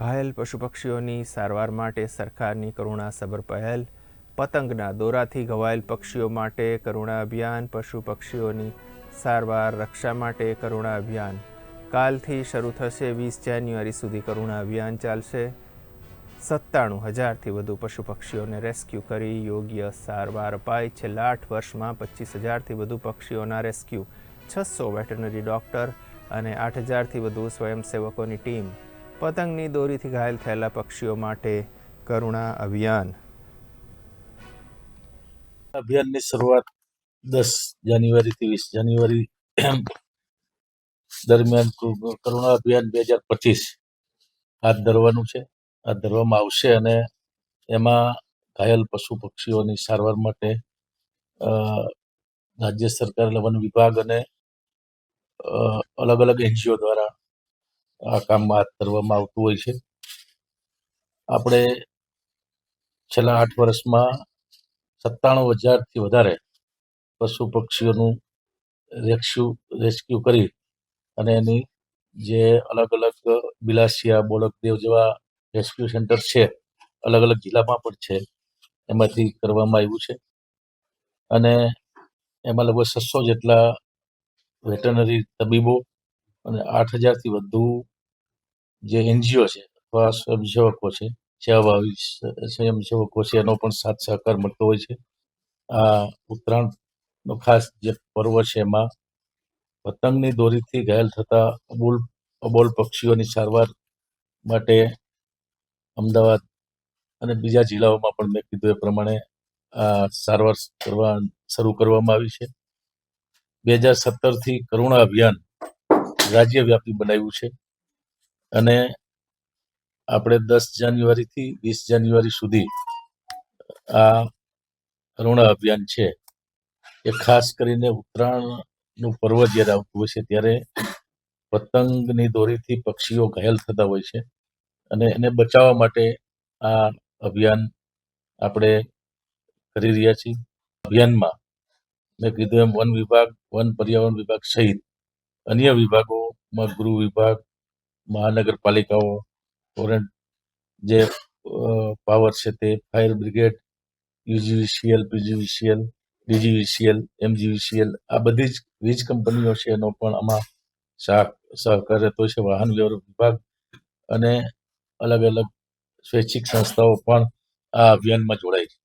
ઘાયલ પશુ પક્ષીઓની સારવાર માટે સરકારની કરુણાસભર પહેલ. પતંગના દોરાથી ઘવાયેલ પક્ષીઓ માટે કરુણા અભિયાન. પશુ પક્ષીઓની સારવાર, રક્ષા માટે કરુણા અભિયાન. કાલથી શરૂ થશે વીસ જાન્યુઆરી સુધી કરુણા અભિયાન ચાલશે. સત્તાણું હજારથી વધુ પશુ પક્ષીઓને રેસ્ક્યુ કરી યોગ્ય સારવાર અપાઈ. છેલ્લા આઠ વર્ષમાં પચીસ હજારથી વધુ પક્ષીઓના રેસ્ક્યુ. છસો વેટરનરી ડૉક્ટર અને આઠ હજારથી વધુ સ્વયંસેવકોની ટીમ. પતંગની દોરીથી ઘાયલ થયેલા પક્ષીઓ માટે કરુણા અભિયાન. અભિયાનની શરૂઆત દસ જાન્યુઆરીથી વીસ જાન્યુઆરી દરમિયાન કરુણા અભિયાન બે હજાર પચીસ હાથ ધરવાનું છે. હાથ ધરવામાં આવશે અને એમાં ઘાયલ પશુ પક્ષીઓની સારવાર માટે રાજ્ય સરકાર વન વિભાગ અને અલગ અલગ એનજીઓ દ્વારા આ કામ હાથ ધરવામાં આવતું હોય છે. આપણે છેલ્લા આઠ વર્ષમાં સત્તાણું હજારથી વધારે પશુ પક્ષીઓનું રેસ્ક્યુ રેસ્ક્યુ કરી અને એની જે અલગ અલગ બિલાસિયા બોલકદેવ જેવા રેસ્ક્યુ સેન્ટર છે, અલગ અલગ જિલ્લામાં પણ છે, એમાંથી કરવામાં આવ્યું છે. અને એમાં લગભગ છસો જેટલા વેટરનરી તબીબો અને આઠ હજારથી વધુ જે એનજીઓ છે, અથવા સ્વયંસેવકો છે સેવાભાવી સ્વયંસેવકો છે, એનો પણ સાથ સહકાર મળતો હોય છે. આ ઉત્તરાયણનો ખાસ જે પર્વ છે એમાં પતંગની દોરીથી ઘાયલ થતા અબોલ અબોલ પક્ષીઓની સારવાર માટે અમદાવાદ અને બીજા જિલ્લાઓમાં પણ મેં કીધું એ પ્રમાણે આ સારવાર કરવા, શરૂ કરવામાં આવી છે. બે હજાર સત્તરથી કરુણા અભિયાન રાજ્યવ્યાપી બનાવ્યું છે. અને આપણે દસ જાન્યુઆરીથી વીસ જાન્યુઆરી સુધી આ કરુણા અભિયાન છે. એ ખાસ કરીને ઉત્તરાયણનું પર્વ જ્યારે આવતું હોય છે, ત્યારે પતંગની દોરીથી પક્ષીઓ ઘાયલ થતા હોય છે. અને એને બચાવવા માટે આ અભિયાન આપણે કરી રહ્યા છીએ. અભિયાનમાં મેં કીધું એમ વન વિભાગ, વન પર્યાવરણ વિભાગ સહિત અન્ય વિભાગોમાં ગૃહ વિભાગ, મહાનગરપાલિકાઓ ફોરેન જે પાવર છે તે fire brigade, UGVCL, PGVCL, DGVCL, MGVCL, આ બધી જ વીજ કંપનીઓ છે એનો પણ આમાં સહ સહકાર રહેતો છે, વાહન વ્યવહાર વિભાગ અને અલગ અલગ સ્વૈચ્છિક સંસ્થાઓ પણ આ અભિયાનમાં જોડાય છે.